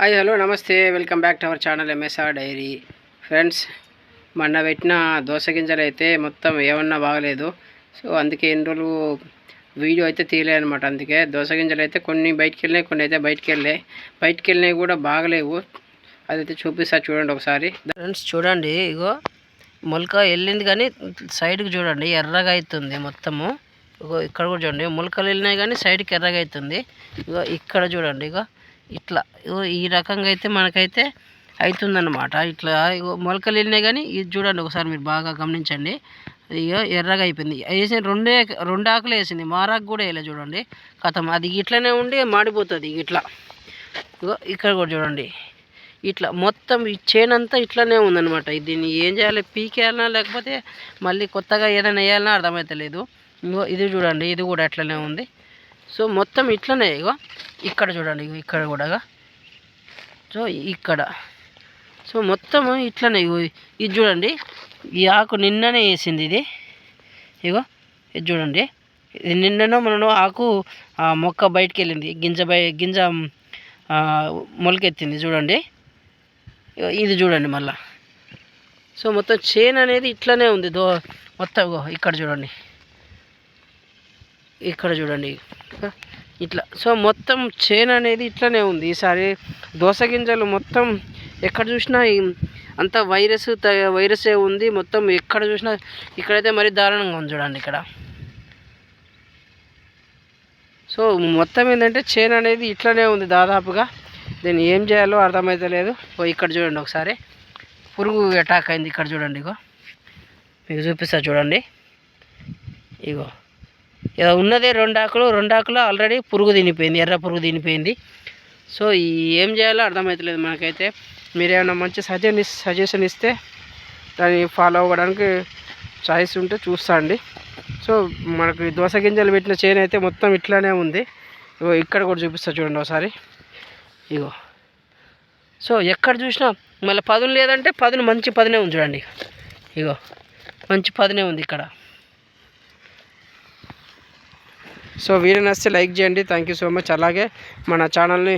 Hi hello నమస్తే. Welcome back to our channel MSR diary friends మొన్న పెట్టిన దోస గింజలు అయితే మొత్తం ఏమన్నా బాగలేదు. సో అందుకే ఎన్ని రోజులు వీడియో అయితే తీయలే అనమాట అందుకే దోస గింజలు అయితే కొన్ని బయటికి వెళ్ళినాయి కొన్ని అయితే బయటికి వెళ్ళాయి బయటికి వెళ్ళినాయి కూడా బాగలేవు. అదైతే చూపిస్తా చూడండి ఒకసారి. ఫ్రెండ్స్ చూడండి ఇగో మొలక వెళ్ళింది కానీ సైడ్కి చూడండి ఎర్రగా అవుతుంది మొత్తము. ఇగో ఇక్కడ కూడా చూడండి మొలకలు వెళ్ళినాయి కానీ సైడ్కి ఎర్రగా అవుతుంది ఇగో ఇక్కడ చూడండి ఇగో ఇట్లా. ఈ రకంగా అయితే మనకైతే అవుతుందన్నమాట ఇట్లా ఇగో మొలకలు వెళ్ళినాయి కానీ ఇది చూడండి ఒకసారి మీరు బాగా గమనించండి. ఇగో ఎర్రగా అయిపోయింది. వేసిన రెండే రెండు ఆకులు వేసింది. మారాకు కూడా వేయలే చూడండి. కథం. అది ఇట్లనే ఉండి మాడిపోతుంది ఇట్లా. ఇగో ఇక్కడ కూడా చూడండి. ఇట్లా మొత్తం ఈ చేనంతా ఇట్లనే ఉందనమాట దీన్ని ఏం చేయాలి? పీకేయాలన్నా లేకపోతే మళ్ళీ కొత్తగా ఏదైనా వేయాలన్నా అర్థమవుతలేదు ఇంకో ఇది చూడండి. ఇది కూడా అట్లనే ఉంది. సో మొత్తం ఇట్లనే ఇగో. ఇక్కడ చూడండి ఇక్కడ కూడా సో ఇక్కడ. సో మొత్తం ఇట్లనే ఇగో. ఇది చూడండి ఈ ఆకు నిన్ననే వేసింది ఇది. ఇగో ఇది చూడండి. ఇది నిన్ననో మననో ఆకు ఆ మొక్క బయటికి వెళ్ళింది. గింజ బయ గింజ మొలకెత్తింది చూడండి. ఇగో ఇది చూడండి మళ్ళా. సో మొత్తం చైన్ అనేది ఇట్లనే ఉంది దో మొత్తం ఇక్కడ చూడండి. ఇక్కడ చూడండి. ఇట్లా. సో మొత్తం చేను అనేది ఇట్లనే ఉంది. ఈసారి దోస గింజలు మొత్తం ఎక్కడ చూసినా అంతా వైరస్ వైరసే ఉంది. మొత్తం ఎక్కడ చూసినా ఇక్కడైతే మరీ దారుణంగా ఉంది చూడండి ఇక్కడ. సో మొత్తం ఏంటంటే చేను అనేది ఇట్లనే ఉంది దాదాపుగా. దీన్ని ఏం చేయాలో అర్థమైతలేదు ఓ ఇక్కడ చూడండి ఒకసారి. పురుగు అటాక్ అయింది ఇక్కడ చూడండి ఇగో. మీకు చూపిస్తా చూడండి. ఇగో. ఉన్నదే రెండు ఆకులు రెండు ఆకులు ఆల్రెడీ పురుగు తినిపోయింది ఎర్ర పురుగు తినిపోయింది. సో ఏం చేయాలో అర్థమవుతలేదు మనకైతే. మీరు ఏమైనా మంచి సజెషన్ సజెషన్ ఇస్తే దాన్ని ఫాలో అవ్వడానికి చాయిస్ ఉంటే చూస్తా అండి సో మనకు దోశ దోస గింజలు పెట్టిన చేను అయితే మొత్తం ఇట్లానే ఉంది. ఇగో ఇక్కడ కూడా చూపిస్తా చూడండి ఒకసారి. ఇగో. సో ఎక్కడ చూసినా మళ్ళీ పదును లేదంటే పదును మంచి పదునే ఉంది చూడండి. ఇగో. మంచి పదునే ఉంది ఇక్కడ. సో వీడియో నచ్చితే లైక్ చేయండి. థ్యాంక్ యూ సో మచ్ అలాగే మన ఛానల్ని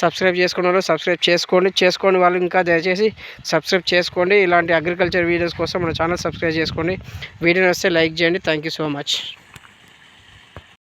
సబ్స్క్రైబ్ చేసుకున్న వాళ్ళు సబ్స్క్రైబ్ చేసుకోండి. చేసుకోండి వాళ్ళు ఇంకా దయచేసి సబ్స్క్రైబ్ చేసుకోండి. ఇలాంటి అగ్రికల్చర్ వీడియోస్ కోసం మన ఛానల్ సబ్స్క్రైబ్ చేసుకోండి. వీడియో నచ్చితే లైక్ చేయండి. Thank you so much